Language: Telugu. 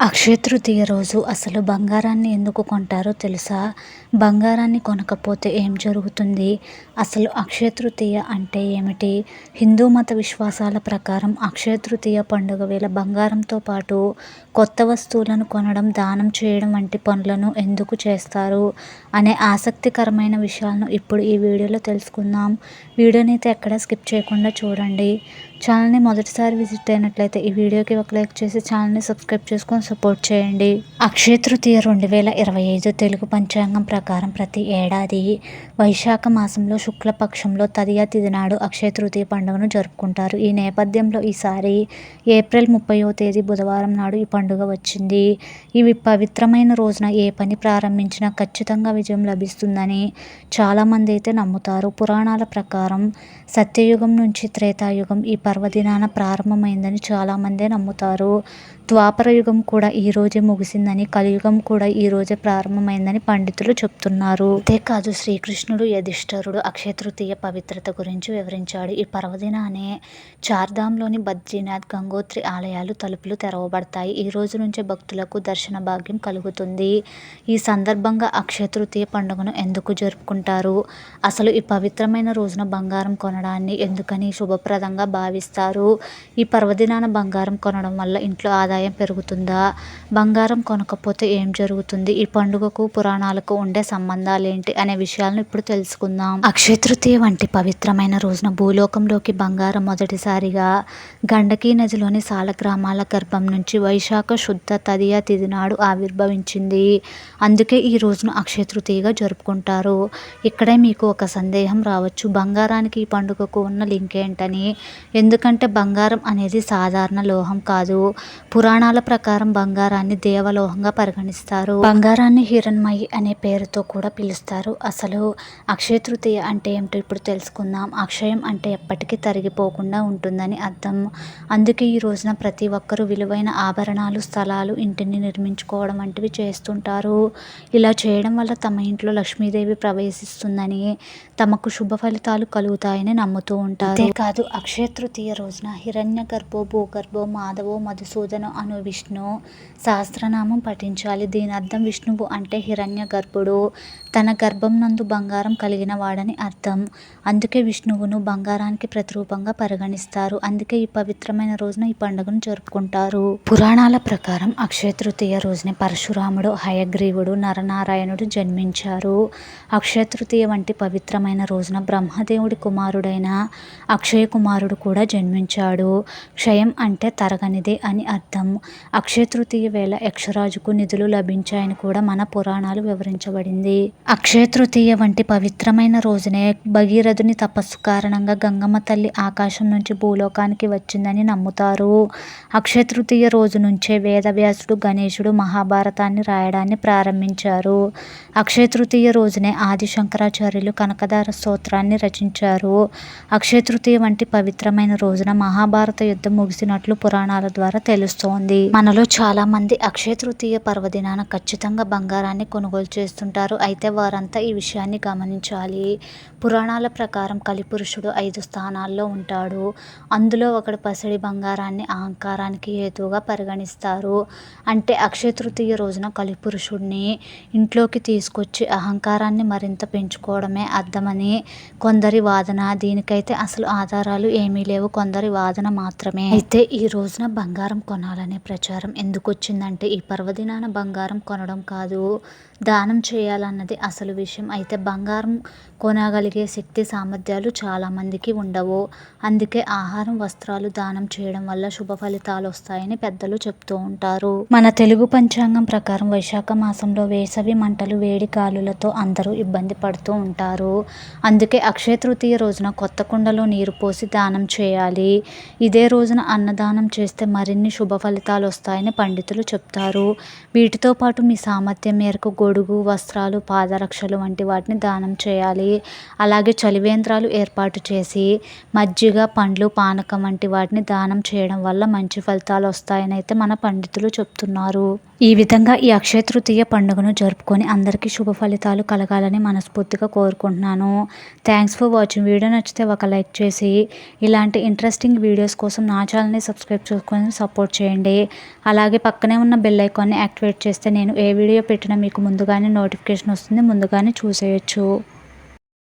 అక్షయ తృతీయ రోజు అసలు బంగారాన్ని ఎందుకు కొంటారో తెలుసా? బంగారాన్ని కొనకపోతే ఏం జరుగుతుంది? అసలు అక్షయ తృతీయ అంటే ఏమిటి? హిందూ మత విశ్వాసాల ప్రకారం అక్షయ తృతీయ పండుగ వేళ బంగారంతో పాటు కొత్త వస్తువులను కొనడం దానం చేయడం వంటి పనులను ఎందుకు చేస్తారు? అనే ఆసక్తికరమైన విషయాలను ఇప్పుడు ఈ వీడియోలో తెలుసుకుందాం. వీడియోని అయితే ఎక్కడ స్కిప్ చేయకుండా చూడండి. ఛానల్ని మొదటిసారి విజిట్ అయినట్లయితే ఈ వీడియోకి ఒక లైక్ చేసి ఛానల్ని సబ్స్క్రైబ్ చేసుకొని సపోర్ట్ చేయండి. అక్షయ తృతీయ రెండు వేల ఇరవై ఐదు తెలుగు పంచాంగం ప్రకారం ప్రతి ఏడాది వైశాఖ మాసంలో శుక్లపక్షంలో తదియా తిథి నాడు అక్షయ తృతీయ పండుగను జరుపుకుంటారు. ఈ నేపథ్యంలో ఈసారి ఏప్రిల్ ముప్పైవ తేదీ బుధవారం నాడు ఈ పండుగ వచ్చింది. ఇవి పవిత్రమైన రోజున ఏ పని ప్రారంభించినా ఖచ్చితంగా విజయం లభిస్తుందని చాలామంది అయితే నమ్ముతారు. పురాణాల ప్రకారం సత్యయుగం నుంచి త్రేతాయుగం ఈ పర్వదినాన ప్రారంభమైందని చాలామందే నమ్ముతారు. ద్వాపర యుగం కూడా ఈ రోజే ముగిసిందని కలియుగం కూడా ఈ రోజే ప్రారంభమైందని పండితులు చెప్తున్నారు. అంతేకాదు శ్రీకృష్ణుడు యధిష్ఠరుడు అక్షతృతీయ పవిత్రత గురించి వివరించాడు. ఈ పర్వదినానే చార్ధాంలోని బద్రీనాథ్ గంగోత్రి ఆలయాలు తలుపులు తెరవబడతాయి. ఈ రోజు నుంచే భక్తులకు దర్శన భాగ్యం కలుగుతుంది. ఈ సందర్భంగా అక్షయతృతీయ పండుగను ఎందుకు జరుపుకుంటారు? అసలు ఈ పవిత్రమైన రోజున బంగారం కొనడాన్ని ఎందుకని శుభప్రదంగా భావి భావిస్తారు ఈ పర్వదినాన బంగారం కొనడం వల్ల ఇంట్లో ఆదాయం పెరుగుతుందా? బంగారం కొనకపోతే ఏం జరుగుతుంది? ఈ పండుగకు పురాణాలకు ఉండే సంబంధాలు ఏంటి అనే విషయాలను ఇప్పుడు తెలుసుకుందాం. అక్షయ తృతీయ వంటి పవిత్రమైన రోజున భూలోకంలోకి బంగారం మొదటిసారిగా గండకీ నదిలోని సాలగ్రామాల గర్భం నుంచి వైశాఖ శుద్ధ తదియ తిథి నాడు ఆవిర్భవించింది. అందుకే ఈ రోజును అక్షయ తృతీయగా జరుపుకుంటారు. ఇక్కడే మీకు ఒక సందేహం రావచ్చు. బంగారానికి ఈ పండుగకు ఉన్న లింక్ ఏంటని ఎందుకంటే బంగారం అనేది సాధారణ లోహం కాదు. పురాణాల ప్రకారం బంగారాన్ని దేవలోహంగా పరిగణిస్తారు. బంగారాన్ని హిరణ్మయి అనే పేరుతో కూడా పిలుస్తారు. అసలు అక్షయ తృతీయ అంటే ఏమిటో ఇప్పుడు తెలుసుకుందాం. అక్షయం అంటే ఎప్పటికీ తరిగిపోకుండా ఉంటుందని అర్థం. అందుకే ఈ రోజున ప్రతి ఒక్కరూ విలువైన ఆభరణాలు స్థలాలు ఇంటిని నిర్మించుకోవడం వంటివి చేస్తుంటారు. ఇలా చేయడం వల్ల తమ ఇంట్లో లక్ష్మీదేవి ప్రవేశిస్తుందని తమకు శుభ ఫలితాలు కలుగుతాయని నమ్ముతూ ఉంటారు. అంతేకాదు అక్షయ తృతీయ రోజున హిరణ్య గర్భో భూగర్భో మాధవో మధుసూదన అను విష్ణు సహస్రనామం పఠించాలి. దీని అర్థం విష్ణువు అంటే హిరణ్య గర్భుడు తన గర్భం నందు బంగారం కలిగిన వాడని అర్థం. అందుకే విష్ణువును బంగారానికి ప్రతిరూపంగా పరిగణిస్తారు. అందుకే ఈ పవిత్రమైన రోజున ఈ పండుగను జరుపుకుంటారు. పురాణాల ప్రకారం అక్షయ తృతీయ రోజున పరశురాముడు హయగ్రీవుడు నరనారాయణుడు జన్మించారు. అక్షయ తృతీయ వంటి పవిత్రమైన రోజున బ్రహ్మదేవుడి కుమారుడైన అక్షయ కుమారుడు కూడా జన్మించాడు. క్షయం అంటే తరగనిదే అని అర్థం. అక్షయ తృతీయ వేళ యక్షరాజుకు నిధులు లభించాయని కూడా మన పురాణాలు వివరించబడింది. అక్షయ తృతీయ వంటి పవిత్రమైన రోజునే భగీరథుని తపస్సు కారణంగా గంగమ్మ తల్లి ఆకాశం నుంచి భూలోకానికి వచ్చిందని నమ్ముతారు. అక్షయ తృతీయ రోజు నుంచే వేదవ్యాసుడు గణేశుడు మహాభారతాన్ని రాయడాన్ని ప్రారంభించారు. అక్షయ తృతీయ రోజునే ఆది శంకరాచార్యులు కనకదార స్తోత్రాన్ని రచించారు. అక్షయ తృతీయ వంటి పవిత్రమైన రోజున మహాభారత యుద్ధం ముగిసినట్లు పురాణాల ద్వారా తెలుస్తోంది. మనలో చాలా మంది అక్షయ తృతీయ పర్వదినాన ఖచ్చితంగా బంగారాన్ని కొనుగోలు చేస్తుంటారు. అయితే వారంతా ఈ విషయాన్ని గమనించాలి. పురాణాల ప్రకారం కలిపురుషుడు ఐదు స్థానాల్లో ఉంటాడు. అందులో ఒకడు పసిడి బంగారాన్ని అహంకారానికి హేతువుగా పరిగణిస్తారు. అంటే అక్షయ తృతీయ రోజున కలిపురుషుడిని ఇంట్లోకి తీసుకొచ్చి అహంకారాన్ని మరింత పెంచుకోవడమే అర్థమని కొందరి వాదన. దీనికైతే అసలు ఆధారాలు ఏమీ లేవు. కొందరి వాదన మాత్రమే. అయితే ఈ రోజున బంగారం కొనాలనే ప్రచారం ఎందుకు వచ్చిందంటే ఈ పర్వదినాన బంగారం కొనడం కాదు. దానం చేయాలన్నది అసలు విషయం. అయితే బంగారం కొనగలిగే శక్తి సామర్థ్యాలు చాలామందికి ఉండవు. అందుకే ఆహారం వస్త్రాలు దానం చేయడం వల్ల శుభ ఫలితాలు వస్తాయని పెద్దలు చెప్తూ ఉంటారు. మన తెలుగు పంచాంగం ప్రకారం వైశాఖ మాసంలో వేసవి మంటలు వేడి గాలులతో అందరూ ఇబ్బంది పడుతూ ఉంటారు. అందుకే అక్షయ తృతీయ రోజున కొత్త కుండలో నీరు పోసి దానం చేయాలి. ఇదే రోజున అన్నదానం చేస్తే మరిన్ని శుభ ఫలితాలు వస్తాయని పండితులు చెప్తారు. వీటితో పాటు మీ సామర్థ్యం మేరకు గొడుగు వస్త్రాలు పాదరక్షలు వంటి వాటిని దానం చేయాలి. అలాగే చలివేంద్రాలు ఏర్పాటు చేసి మజ్జిగ పండ్లు పానకం వంటి వాటిని దానం చేయడం వల్ల మంచి ఫలితాలు వస్తాయని అయితే మన పండితులు చెప్తున్నారు. ఈ విధంగా ఈ అక్షయ తృతీయ పండుగను జరుపుకొని అందరికీ శుభ ఫలితాలు కలగాలని మనస్ఫూర్తిగా కోరుకుంటున్నాను. థ్యాంక్స్ ఫర్ వాచింగ్ వీడియో నచ్చితే ఒక లైక్ చేసి ఇలాంటి ఇంట్రెస్టింగ్ వీడియోస్ కోసం నా ఛానల్ని సబ్స్క్రైబ్ చేసుకొని సపోర్ట్ చేయండి. అలాగే పక్కనే ఉన్న బెల్ ఐకాన్ని యాక్టివేట్ చేస్తే నేను ఏ వీడియో పెట్టినా మీకు ముందుగానే నోటిఫికేషన్ వస్తుంది. ముందుగానే చూసేయచ్చు.